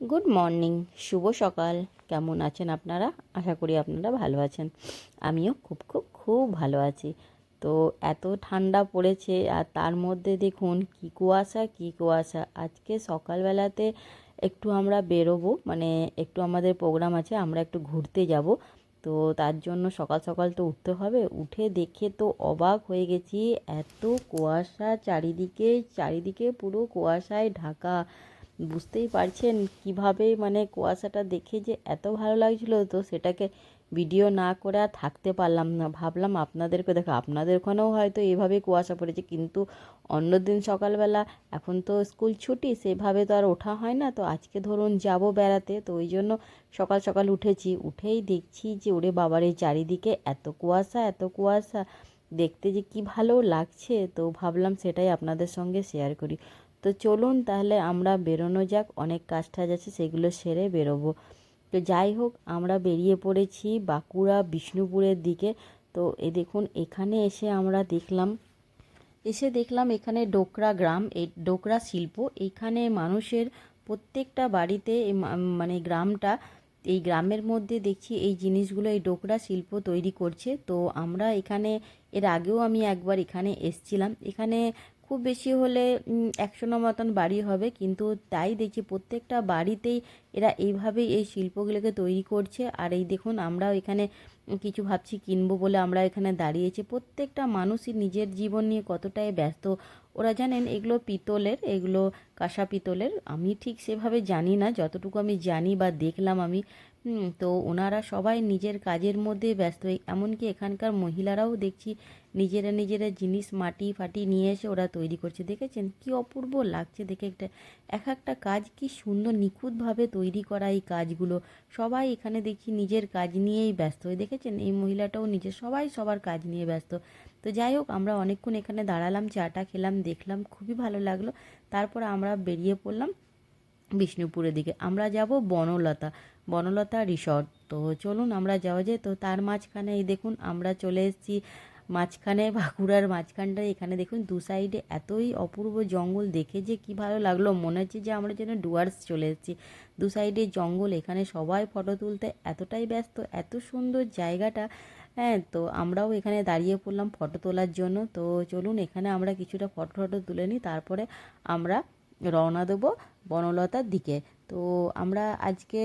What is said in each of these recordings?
Good morning, শুভ সকাল। কেমন আছেন আপনারা? আশা করি আপনারা ভালো আছেন। আমিও খুব খুব খুব ভালো আছি। তো এত ঠান্ডা পড়েছে আর তার মধ্যে দেখুন কী কুয়াশা কী কুয়াশা। আজকে সকালবেলাতে একটু আমরা বেরোবো মানে একটু আমাদের প্রোগ্রাম আছে, আমরা একটু ঘুরতে যাব। তো তার জন্য সকাল সকাল তো উঠতে হবে। উঠে দেখে তো অবাক হয়ে গেছি, এত কুয়াশা চারিদিকে চারিদিকে পুরো কুয়াশায় ঢাকা। বুঝতেই পারছেন কীভাবে মানে কুয়াশাটা দেখে যে এত ভালো লাগছিল, তো সেটাকে ভিডিও না করে আর থাকতে পারলাম না। ভাবলাম আপনাদেরকে দেখো আপনাদের ওখানেও হয়তো এভাবে কুয়াশা পড়েছে, কিন্তু অন্য দিন সকালবেলা এখন তো স্কুল ছুটি, সেভাবে তো আর ওঠা হয় না, তো আজকে ধরুন যাব বেড়াতে, তো ওই জন্য সকাল সকাল উঠেছি। উঠেই দেখছি যে ওরে বাবার এই চারিদিকে এত কুয়াশা এত কুয়াশা, দেখতে যে কি ভালো লাগছে, তো ভাবলাম সেটাই আপনাদের সঙ্গে শেয়ার করি। তো চলুন তাহলে আমরা বেরোনো যাক, অনেক কাজ টাজ আছে, সেগুলো সেরে বেরোবো। তো যাই হোক, আমরা বেরিয়ে পড়েছি বাঁকুড়া বিষ্ণুপুরের দিকে। তো এ দেখুন, এখানে এসে আমরা দেখলাম, এসে দেখলাম এখানে ডোকরা গ্রাম এই ডোকরা শিল্প। এইখানে মানুষের প্রত্যেকটা বাড়িতে মানে গ্রামটা, এই গ্রামের মধ্যে দেখছি এই জিনিসগুলো, এই ডোকরা শিল্প তৈরি করছে। তো আমরা এখানে, এর আগেও আমি একবার এখানে এসছিলাম। এখানে খুব বেশি হলে একশো একশোর মতন বাড়ি হবে। কিন্তু তাই দেখছি প্রত্যেকটা বাড়িতেই এরা এইভাবেই এই শিল্পগুলোকে তৈরি করছে। আর এই দেখুন, আমরাও এখানে কিছু ভাবছি কিনবো বলে আমরা এখানে দাঁড়িয়েছি। প্রত্যেকটা মানুষই নিজের জীবন নিয়ে কতটাই ব্যস্ত। ওরা জানেন, এগুলো পিতলের, এগুলো কাঁসা পিতলের। আমি ঠিক সেভাবে জানি না, যতটুকু আমি জানি বা দেখলাম আমি। তো ওনারা সবাই নিজের কাজের মধ্যে ব্যস্ত। এমনকি এখানকার মহিলারাও দেখছি নিজেরা নিজেরা জিনিস, মাটি ফাটি নিয়ে এসে ওরা তৈরি করছে। দেখেছেন? কি অপূর্ব লাগছে দেখে একটা, এক একটা কাজ কি সুন্দর নিখুঁতভাবে তৈরি করা এই কাজগুলো। সবাই এখানে দেখি নিজের কাজ নিয়েই ব্যস্ত। হয়ে দেখেছেন? এই মহিলাটাও নিজের, সবাই সবার কাজ নিয়ে ব্যস্ত। তো যাই হোক, আমরা অনেকক্ষণ এখানে দাঁড়ালাম চাটা খেলাম, দেখলাম, খুবই ভালো লাগল। তারপর আমরা বেরিয়ে পড়লাম বিষ্ণুপুরের দিকে। আমরা যাব বনলতা বনলতা রিসর্ট। তো চলুন আমরা যাওয়া যায় তো তার মাঝখানে এই দেখুন, আমরা চলে এসেছি মাঝখানে, বাঁকুড়ার মাঝখানটায় এখানে দেখুন দু সাইডে এতই অপূর্ব জঙ্গল, দেখে যে কি ভালো লাগল। মনে হচ্ছে যে আমরা যেন ডুয়ার্স চলে এসেছি। দু সাইডে জঙ্গল, এখানে সবাই ফটো তুলতে এতটাই ব্যস্ত, এত সুন্দর জায়গাটা। হ্যাঁ তো আমরাও এখানে দাঁড়িয়ে পড়লাম ফটো তোলার জন্য। তো চলুন, এখানে আমরা কিছুটা ফটো ফটো তুলে নিই, তারপরে আমরা রওনা দেবো বনলতার দিকে। তো আমরা আজকে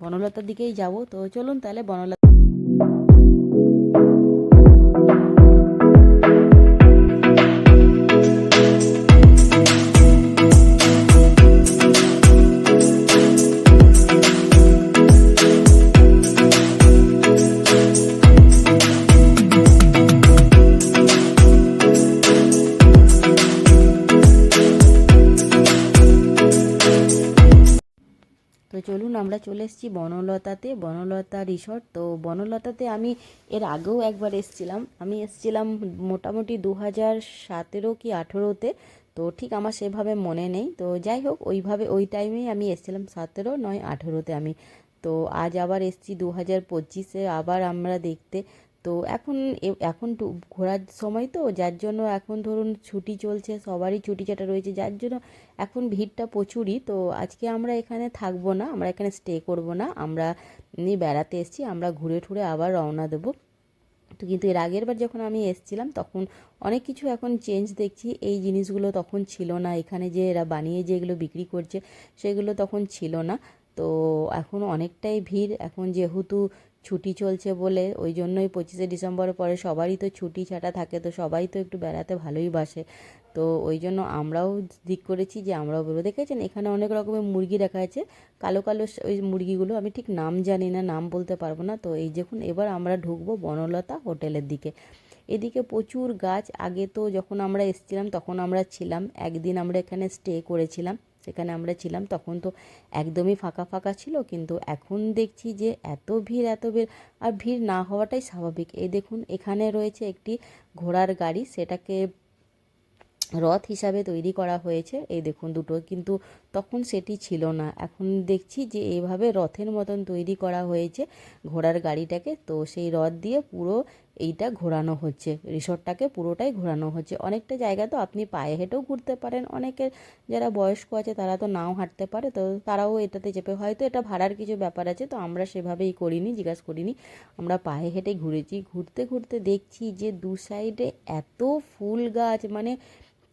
বনলতার দিকেই যাব। তো চলুন তাহলে বনলতা চলে এসেছি বনলতাতে। বনলতা রিসর্ট তো বনলতাতে আমি এর আগেও একবার এসেছিলাম। আমি এসেছিলাম মোটামুটি দু হাজার সতেরো কি আঠেরোতে। তো ঠিক আমার সেভাবে মনে নেই। তো যাই হোক, ওইভাবে ওই টাইমেই আমি এসেছিলাম সতেরো, নয়, আঠেরোতে আমি। তো আজ আবার এসছি দু হাজার পঁচিশে। আবার আমরা দেখতে তো এখন এখন ঘোরার সময় তো, যার জন্য এখন ধরুন ছুটি চলছে, সবারই ছুটি ছাটা রয়েছে, যার জন্য এখন ভিড়টা প্রচুরই। তো আজকে আমরা এখানে থাকব না, আমরা এখানে স্টে করব না, আমরা এমনি বেড়াতে এসেছি, আমরা ঘুরে ঠুরে আবার রওনা দেবো। তো কিন্তু এর আগের বার যখন আমি এসেছিলাম, তখন অনেক কিছু এখন চেঞ্জ দেখছি, এই জিনিসগুলো তখন ছিল না, এখানে যে এরা বানিয়ে যেগুলো বিক্রি করছে, সেগুলো তখন ছিল না। তো এখন অনেকটাই ভিড়, এখন যেহেতু ছুটি চলছে বলে, ওই জন্যই পঁচিশে ডিসেম্বরের পরে সবারই তো ছুটি ছাটা থাকে, তো সবাই তো একটু বেড়াতে ভালোই বাসে। তো ওই জন্য আমরাও দিক করেছি যে আমরাও বেরোবো। দেখেছেন? এখানে অনেক রকমের মুরগি রাখা আছে কালো কালো ওই মুরগিগুলো আমি ঠিক নাম জানি না, নাম বলতে পারব না। তো এই দেখুন, এবার আমরা ঢুকবো বনলতা হোটেলের দিকে। এদিকে প্রচুর গাছ। আগে তো যখন আমরা এসেছিলাম, তখন আমরা ছিলাম। একদিন আমরা এখানে স্টে করেছিলাম। সেখানে আমরা ছিলাম, তখন তো একদমই ফাঁকা ফাঁকা ছিল। কিন্তু এখন দেখছি যে এত ভিড় এত ভিড়, আর ভিড় না হওয়াটাই স্বাভাবিক। এই দেখুন, এখানে রয়েছে একটি ঘোড়ার গাড়ি। সেটাকে রথ হিসাবে তৈরি করা হয়েছে। এই দেখুন দুটো, কিন্তু তখন সেটি ছিল না। এখন দেখছি যে এইভাবে রথের মতন তৈরি করা হয়েছে ঘোড়ার গাড়িটাকে। তো সেই রথ দিয়ে পুরো এইটা ঘোরানো হচ্ছে। রিসর্টটাকে পুরোটাই ঘোরানো হচ্ছে। অনেকটা জায়গা তো আপনি পায়ে হেঁটেও ঘুরতে পারেন। অনেকের যারা বয়স্ক আছে তারা তো নাও হাঁটতে পারে। তো তারাও এটাতে চেপে, হয়তো এটা ভাড়ার কিছু ব্যাপার আছে, তো আমরা সেভাবেই করিনি, জিজ্ঞাসা করিনি। আমরা পায়ে হেঁটে ঘুরেছি। ঘুরতে ঘুরতে দেখছি যে দু সাইডে এত ফুল গাছ মানে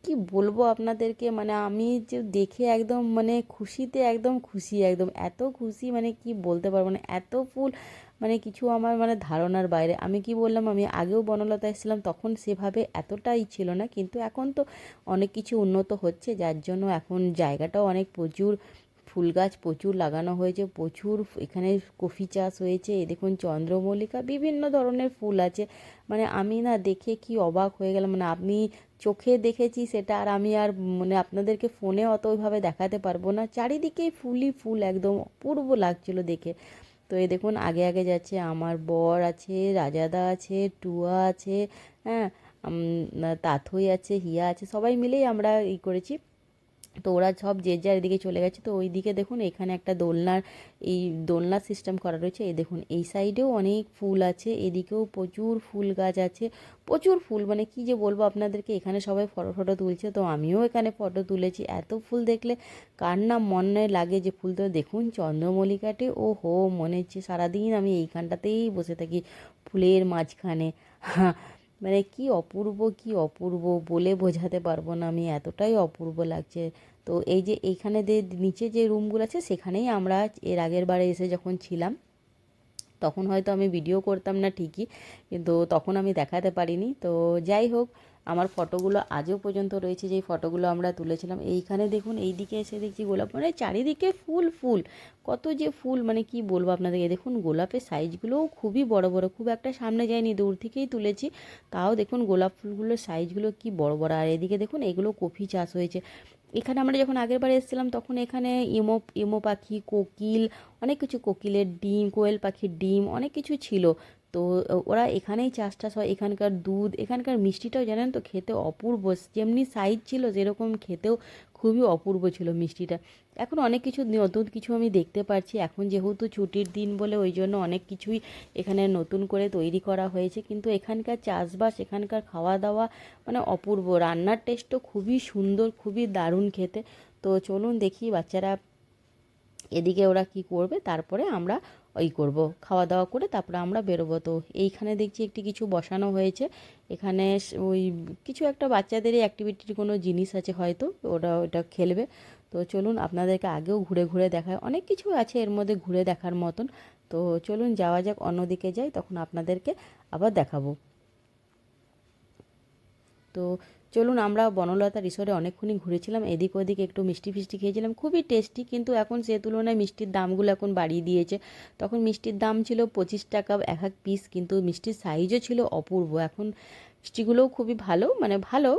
কি বলব আপনাদেরকে? মানে আমি যে দেখে একদম মানে খুশিতে একদম খুশি, একদম। এত খুশি মানে কি বলতে পারব না। এত ফুল মানে কিছু আমার মানে ধারণার বাইরে। আমি কি বললাম, আমি আগেও বনলতা এসেছিলাম, তখন সেভাবে এতটাই ছিল না। কিন্তু এখন তো অনেক কিছু উন্নত হচ্ছে, যার জন্য এখন জায়গাটাও অনেক প্রচুর ফুল গাছ প্রচুর লাগানো হয়েছে, প্রচুর এখানে কফি চাষ হয়েছে, এ দেখুন চন্দ্রমল্লিকা, বিভিন্ন ধরনের ফুল আছে। মানে আমি না দেখে কি অবাক হয়ে গেলাম মানে আপনি চোখে দেখেছি সেটা, আর আমি আর মানে আপনাদেরকে ফোনে অত ওইভাবে দেখাতে পারব না। চারিদিকেই ফুলই ফুল, একদম অপূর্ব লাগছিল দেখে। তো এই দেখুন, আগে আগে যাচ্ছে, আমার বর আছে, রাজাদা আছে, টুয়া আছে হ্যাঁ তাথই আছে, হিয়া আছে, সবাই মিলেই আমরা ই করেছি। তো ওরা সব যে যার এদিকে চলে গেছে। তো ওই দিকে দেখুন, এখানে একটা দোলনার, এই দোলনার সিস্টেম করা রয়েছে। এই দেখুন, এই সাইডেও অনেক ফুল আছে। এদিকেও প্রচুর ফুল গাছ আছে। প্রচুর ফুল মানে কি যে বলব আপনাদেরকে, এখানে সবাই ফটো ফটো তুলছে। তো আমিও এখানে ফটো তুলেছি। এত ফুল দেখলে কার না মনে লাগে যে ফুল তো দেখুন, চন্দ্রমল্লিকাটে ও হো মনে হচ্ছে সারাদিন আমি এইখানটাতেই বসে থাকি ফুলের মাঝখানে। হ্যাঁ মানে কি অপূর্ব কি অপূর্ব বলে বোঝাতে পারব না আমি, এতটাই অপূর্ব লাগছে। তো এই যে এইখানে যে নিচে যে রুমগুলো আছে, সেখানেই আমরা এর আগের বারে এসে যখন ছিলাম, তখন হয়তো আমি ভিডিও করতাম না ঠিকই, কিন্তু তখন আমি দেখাতে পারিনি। তো যাই হোক আমার ফটোগুলো আজও পর্যন্ত রয়েছে, যেই ফটোগুলো আমরা তুলেছিলাম। এইখানে দেখুন এই দিকে এসে দেখছি গোলাপ মানে চারিদিকে ফুল ফুল। কত যে ফুল মানে কি বলব আপনাদেরকে? দেখুন, গোলাপের সাইজগুলোও খুবই বড় বড়। খুব একটা সামনে যায়নি দূর থেকেই তুলেছি। তাও দেখুন, গোলাপ ফুলগুলোর সাইজগুলো কি বড় বড়। আর এদিকে দেখুন, এগুলো কফি চাষ হয়েছে। এখানে আমরা যখন আগের বার এসেছিলাম, তখন এখানে ইমো ইমো পাখি, কোকিল, অনেক কিছু, কোকিলের ডিম, কোয়েল পাখির ডিম, অনেক কিছু ছিল। তো ওরা এখানেই চাষ টাস হয়। এখানকার দুধ, এখানকার মিষ্টিটাও জানেন তো খেতে অপূর্ব। যেমনি সাইজ ছিল যেরকম খেতেও খুবই অপূর্ব ছিল মিষ্টিটা। এখন অনেক কিছু নতুন কিছু আমি দেখতে পাচ্ছি এখন যেহেতু ছুটির দিন বলে ওই জন্য অনেক কিছুই এখানে নতুন করে তৈরি করা হয়েছে। কিন্তু এখানকার চাষবাস, এখানকার খাওয়া দাওয়া মানে অপূর্ব। রান্নার টেস্টও খুবই সুন্দর, খুবই দারুণ খেতে। তো চলুন দেখি বাচ্চারা এদিকে ওরা কি করবে। তারপরে আমরা ওই করব। খাওয়া দাওয়া করে তারপরে আমরা বেরোবো। তো এইখানে দেখছি একটি কিছু বসানো হয়েছে। এখানে ওই কিছু একটা বাচ্চাদেরই অ্যাক্টিভিটির কোনো জিনিস আছে হয়তো, ওরা ওটা খেলবে। তো চলুন আপনাদেরকে আগেও ঘুরে ঘুরে দেখায় অনেক কিছু আছে এর মধ্যে ঘুরে দেখার মতন। তো চলুন যাওয়া যাক, অন্যদিকে যাই, তখন আপনাদেরকে আবার দেখাবো। তো চলুন আমরা বনলতা রিসোর্টে অনেকক্ষণই ঘুরেছিলাম। এদিক ওদিক একটু মিষ্টি ফিষ্টি খেয়েছিলাম। খুবই টেস্টি কিন্তু এখন সে তুলনায় মিষ্টির দামগুলো এখন বাড়িয়ে দিয়েছে। তখন মিষ্টির দাম ছিল পঁচিশ টাকা এক এক পিস কিন্তু মিষ্টির সাইজও ছিল অপূর্ব। এখন মিষ্টিগুলোও খুবই ভালো মানে ভালো,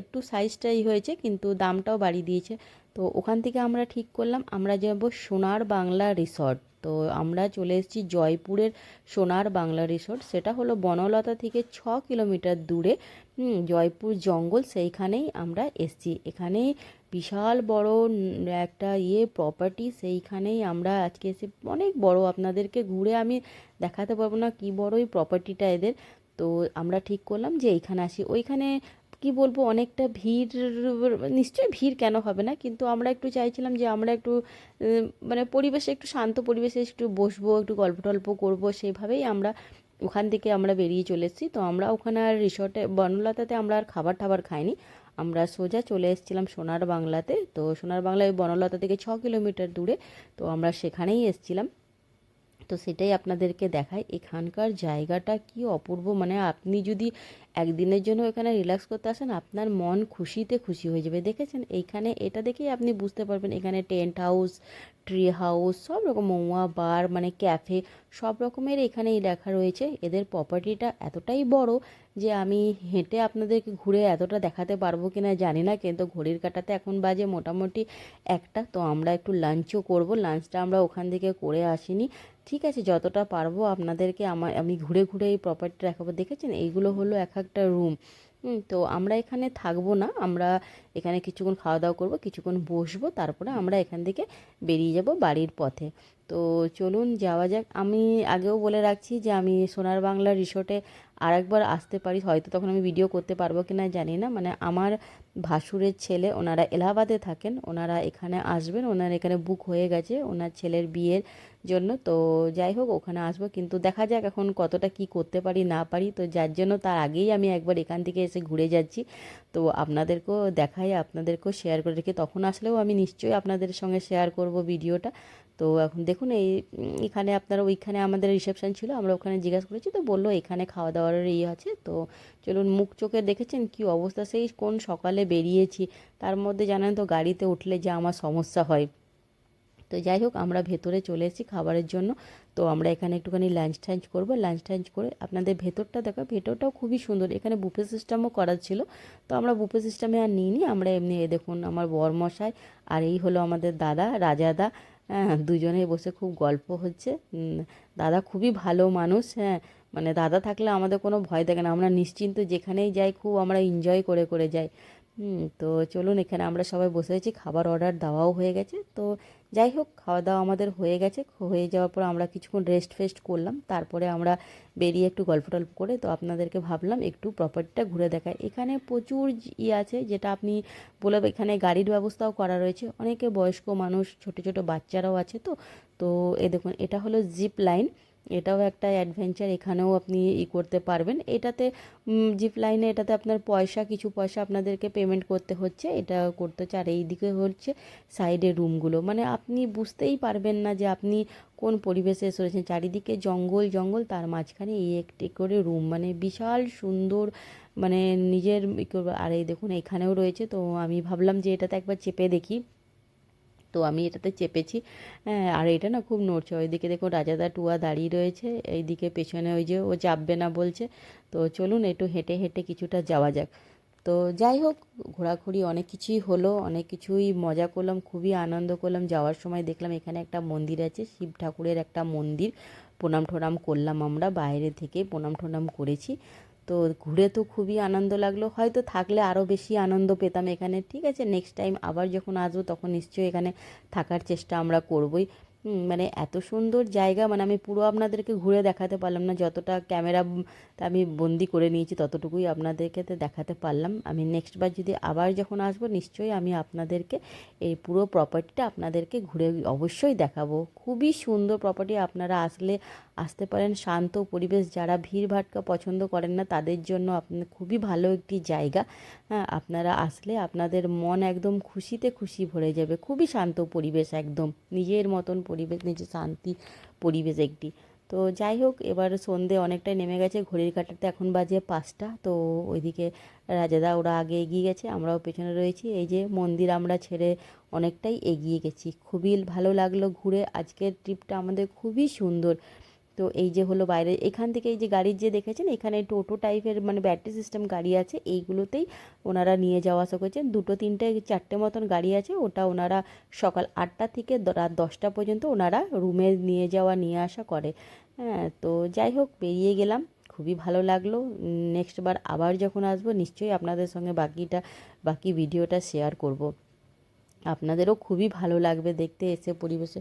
একটু সাইজটাই হয়েছে, কিন্তু দামটাও বাড়িয়ে দিয়েছে। তো ওখান থেকে আমরা ঠিক করলাম, আমরা যাব সোনার বাংলা রিসর্ট তো আমরা চলে এসেছি জয়পুরের সোনার বাংলা রিসোর্ট। সেটা হলো বনলতা থেকে ছ কিলোমিটার দূরে। জয়পুর জঙ্গল, সেইখানেই আমরা এসছি। এখানে বিশাল বড় একটা ইয়ে প্রপার্টি সেইখানেই আমরা আজকে এসে অনেক বড় আপনাদেরকে ঘুরে আমি দেখাতে পারব না কী বড় ওই প্রপার্টিটা এদের। তো আমরা ঠিক করলাম যে এইখানে আসি। ওইখানে কি বলব, অনেকটা ভিড়, নিশ্চয়ই ভিড় কেন হবে না? কিন্তু আমরা একটু চাইছিলাম যে আমরা একটু মানে পরিবেশে একটু শান্ত পরিবেশে একটু বসবো, একটু গল্প টল্প করব সেভাবেই আমরা ওখান থেকে আমরা বেরিয়ে চলে এসেছি। তো আমরা ওখানে আর রিসর্টে বনলতাতে আমরা আর খাবার টাবার খাইনি। আমরা সোজা চলে এসেছিলাম সোনার বাংলাতে। তো সোনার বাংলায় বনলতা থেকে ছ কিলোমিটার দূরে। তো আমরা সেখানেই এসেছিলাম। তো সেটাই আপনাদেরকে দেখায় এখানকার জায়গাটা কি অপূর্ব। মানে আপনি যদি একদিনের জন্য এখানে রিল্যাক্স করতে আসেন, আপনার মন খুশিতে খুশি হয়ে যাবে। দেখেছেন? এইখানে এটা দেখেই আপনি বুঝতে পারবেন। এখানে টেন্ট হাউস ট্রি হাউস সব রকম মৌয়া বার মানে ক্যাফে সব রকমের এখানেই লেখা রয়েছে। এদের প্রপার্টিটা এতটাই বড় যে আমি হেঁটে আপনাদেরকে ঘুরে এতটা দেখাতে পারব কি না জানি না, কিন্তু ঘড়ির কাটাতে এখন বাজে মোটামুটি একটা। তো আমরা একটু লাঞ্চও করব। লাঞ্চটা আমরা ওখান থেকে করে আসিনি। ঠিক আছে, যতটা পারব আপনাদেরকে আমার আমি ঘুরে ঘুরে এই প্রপার্টি দেখাবো। দেখেছেন? এইগুলো হলো এক এক একটা রুম তো আমরা এখানে থাকব না। আমরা এখানে কিছুক্ষণ খাওয়া দাওয়া করব, কিছুক্ষণ বসবো, তারপরে আমরা এখান থেকে বেরিয়ে যাব বাড়ির পথে। তো চলুন যাওয়া যাক। আমি আগেও বলে রাখছি যে আমি সোনার বাংলা রিসোর্টে আর একবার আসতে পারি। হয়তো তখন আমি ভিডিও করতে পারব কি না জানি না। মানে আমার ভাসুরের ছেলে, ওনারা এলাহাবাদে থাকেন, ওনারা এখানে আসবেন, ওনার এখানে বুক হয়ে গেছে, ওনার ছেলের বিয়ের জন্য। তো যাই হোক, ওখানে আসব। কিন্তু দেখা যাক এখন কতটা কি করতে পারি, না পারি। তো যার জন্য তার আগেই আমি একবার এখান থেকে এসে ঘুরে যাচ্ছি। তো আপনাদেরকেও দেখাই, আপনাদেরকেও শেয়ার করে রেখে। তখন আসলেও আমি নিশ্চয়ই আপনাদের সঙ্গে শেয়ার করব ভিডিওটা। তো এখন দেখুন, এই এখানে আপনারা ওইখানে আমাদের রিসেপশান ছিল, আমরা ওখানে জিজ্ঞাসা করেছি, তো বলল এখানে খাওয়া দাওয়ার ইয়ে আছে। তো চলুন, মুখ চোখে দেখেছেন কি অবস্থা? সেই কোন সকালে বেরিয়েছি? তার মধ্যে জানেন তো, গাড়িতে উঠলে যে আমার সমস্যা হয়। তো যাই হোক, আমরা ভেতরে চলে এসেছি খাবারের জন্য। তো আমরা এখানে একটুখানি লাঞ্চ টাঞ্চ করব। লাঞ্চ টাঞ্চ করে আপনাদের ভেতরটা দেখো, ভেতরটাও খুবই সুন্দর। এখানে বুফে সিস্টেমও করা ছিল। তো আমরা বুফে সিস্টেমে আর নিইনি। আমরা এমনি এ দেখুন, আমার বরমশাই আর এই হলো আমাদের দাদা রাজাদা হ্যাঁ দুজনেই বসে খুব গল্প হচ্ছে। দাদা খুবই ভালো মানুষ হ্যাঁ মানে দাদা থাকলে আমাদের কোনো ভয় থাকে না। আমরা নিশ্চিন্ত যেখানেই যাই, খুব আমরা এনজয় করে করে যাই। তো চলুন এখানে আমরা সবাই বসে আছি, খাবার অর্ডার দেওয়াও হয়ে গেছে। তো যাই হোক খাওয়া দাওয়া আমাদের হয়ে গেছে। হয়ে যাওয়ার পর আমরা কিছুক্ষণ রেস্ট ফেস্ট করলাম, তারপরে আমরা বেরিয়ে একটু গল্প টল্প করে, তো আপনাদেরকে ভাবলাম একটু প্রপার্টিটা ঘুরে দেখায় এখানে প্রচুর ইয়ে আছে, যেটা আপনি বলে এখানে গাড়ির ব্যবস্থাও করা রয়েছে। অনেকে বয়স্ক মানুষ, ছোট ছোট বাচ্চারাও আছে তো। তো এ দেখুন, এটা হলো জিপ লাইন এটাও একটা অ্যাডভেঞ্চার এখানেও আপনি ই করতে পারবেন। এটাতে জিপ লাইনে এটাতে আপনার পয়সা, কিছু পয়সা আপনাদেরকে পেমেন্ট করতে হচ্ছে। এটা করতে হচ্ছে আর এই দিকে হচ্ছে সাইডে রুমগুলো মানে আপনি বুঝতেই পারবেন না যে আপনি কোন পরিবেশে এসে রয়েছেন চারিদিকে জঙ্গল জঙ্গল, তার মাঝখানে এই একটি করে রুম মানে বিশাল সুন্দর মানে নিজের আর এই দেখুন, এখানেও রয়েছে। তো আমি ভাবলাম যে এটাতে একবার চেপে দেখি। তো আমি এটাতে চেপেছি। হ্যাঁ আর এটা না খুব নড়ছে। ওইদিকে দেখো রাজাদা টুয়া দাঁড়িয়ে রয়েছে। এইদিকে পেছনে ওই যে ও চাপবে না বলছে। তো চলুন একটু হেঁটে হেঁটে কিছুটা যাওয়া যাক। তো যাই হোক, ঘোরাঘুরি অনেক কিছুই হলো, অনেক কিছুই মজা করলাম, খুবই আনন্দ করলাম। যাওয়ার সময় দেখলাম এখানে একটা মন্দির আছে, শিব ঠাকুরের একটা মন্দির। প্রণাম ঠোনাম করলাম আমরা, বাইরে থেকে প্রণাম ঠোনাম করেছি। তো ঘুরে তো খুবই আনন্দ লাগল। হয়তো থাকলে আরও বেশি আনন্দ পেতাম এখানে। ঠিক আছে নেক্সট টাইম আবার যখন আসব তখন নিশ্চয়ই এখানে থাকার চেষ্টা আমরা করবই। মানে এত সুন্দর জায়গা মানে আমি পুরো আপনাদেরকে ঘুরে দেখাতে পারলাম না। যতটা ক্যামেরা আমি বন্দি করে নিয়েছি ততটুকুই আপনাদেরকে দেখাতে পারলাম। আমি নেক্সট বার যদি আবার যখন আসব, নিশ্চয়ই আমি আপনাদেরকে এই পুরো প্রপার্টিটা আপনাদেরকে ঘুরে অবশ্যই দেখাবো। খুবই সুন্দর প্রপার্টি আপনারা আসলে আসতে পারেন। শান্ত পরিবেশ যারা ভিড় ভাটকা পছন্দ করেন না, তাদের জন্য আপনার খুবই ভালো একটি জায়গা। হ্যাঁ আপনারা আসলে আপনাদের মন একদম খুশিতে খুশি ভরে যাবে। খুবই শান্ত পরিবেশ একদম। নিজের মতন পরিবেশ, নিজের শান্তি পরিবেশ একটি। তো যাই হোক, এবার সন্ধে অনেকটাই নেমে গেছে। ঘড়ির কাটাতে এখন বাজে পাঁচটা। তো ওইদিকে রাজাদা, ওরা আগে এগিয়ে গেছে, আমরাও পেছনে রয়েছি। এই যে মন্দির আমরা ছেড়ে অনেকটাই এগিয়ে গেছি। খুবই ভালো লাগল ঘুরে। আজকের ট্রিপটা আমাদের খুবই সুন্দর। তো এই যে হলো বাইরে, এখান থেকে এই যে গাড়ির যে দেখেছেন, এখানে টোটো টাইপের মানে ব্যাটারি সিস্টেম গাড়ি আছে, এইগুলোতেই ওনারা নিয়ে যাওয়া আসা করছেন। দুটো, তিনটে, চারটে মতন গাড়ি আছে, ওটা ওনারা সকাল আটটা থেকে রাত দশটা পর্যন্ত ওনারা রুমে নিয়ে যাওয়া, নিয়ে আসা করে। হ্যাঁ তো যাই হোক, বেরিয়ে গেলাম, খুবই ভালো লাগল। নেক্সট বার আবার যখন আসব, নিশ্চয়ই আপনাদের সঙ্গে বাকিটা, বাকি ভিডিওটা শেয়ার করব। আপনাদেরও খুবই ভালো লাগবে দেখতে, এসে পরিবেশে।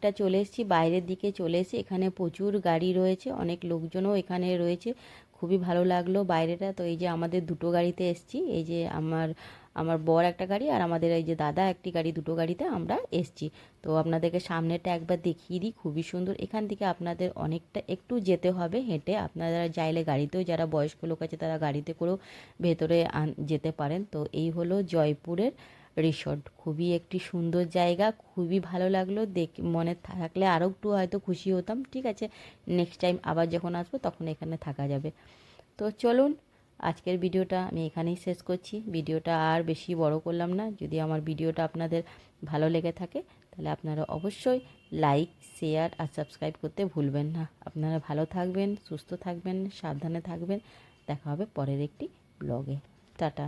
অনেকটা চলে এসেছি, বাইরের দিকে চলে এসেছি। এখানে প্রচুর গাড়ি রয়েছে, অনেক লোকজনও এখানে রয়েছে। খুবই ভালো লাগল বাইরেটা। তো এই যে আমাদের দুটো গাড়িতে এসছি, এই যে আমার আমার বর একটা গাড়ি আর আমাদের এই যে দাদা একটি গাড়ি, দুটো গাড়িতে আমরা এসছি। তো আপনাদেরকে সামনেটা একবার দেখিয়ে দিই, খুবই সুন্দর। এখান থেকে আপনাদের অনেকটা একটু যেতে হবে হেঁটে। আপনারা চাইলে গাড়িতেও যারা বয়স্ক লোক আছে তারা গাড়িতে করেও ভেতরে যেতে পারেন। তো এই হলো জয়পুরের রিসর্ট খুবই একটি সুন্দর জায়গা, খুবই ভালো লাগল দেখ, মনে থাকলে আরও একটু হয়তো খুশি হতাম, ঠিক আছে? নেক্সট টাইম আবার যখন আসব তখন এখানে থাকা যাবে। তো চলুন, আজকের ভিডিওটা আমি এখানেই শেষ করছি। ভিডিওটা আর বেশি বড় করলাম না, যদি আমার ভিডিওটা আপনাদের ভালো লেগে থাকে, তাহলে আপনারা অবশ্যই লাইক শেয়ার আর সাবস্ক্রাইব করতে ভুলবেন না। আপনারা ভালো থাকবেন, সুস্থ থাকবেন, সাবধানে থাকবেন। দেখা হবে পরের একটি ব্লগে টাটা।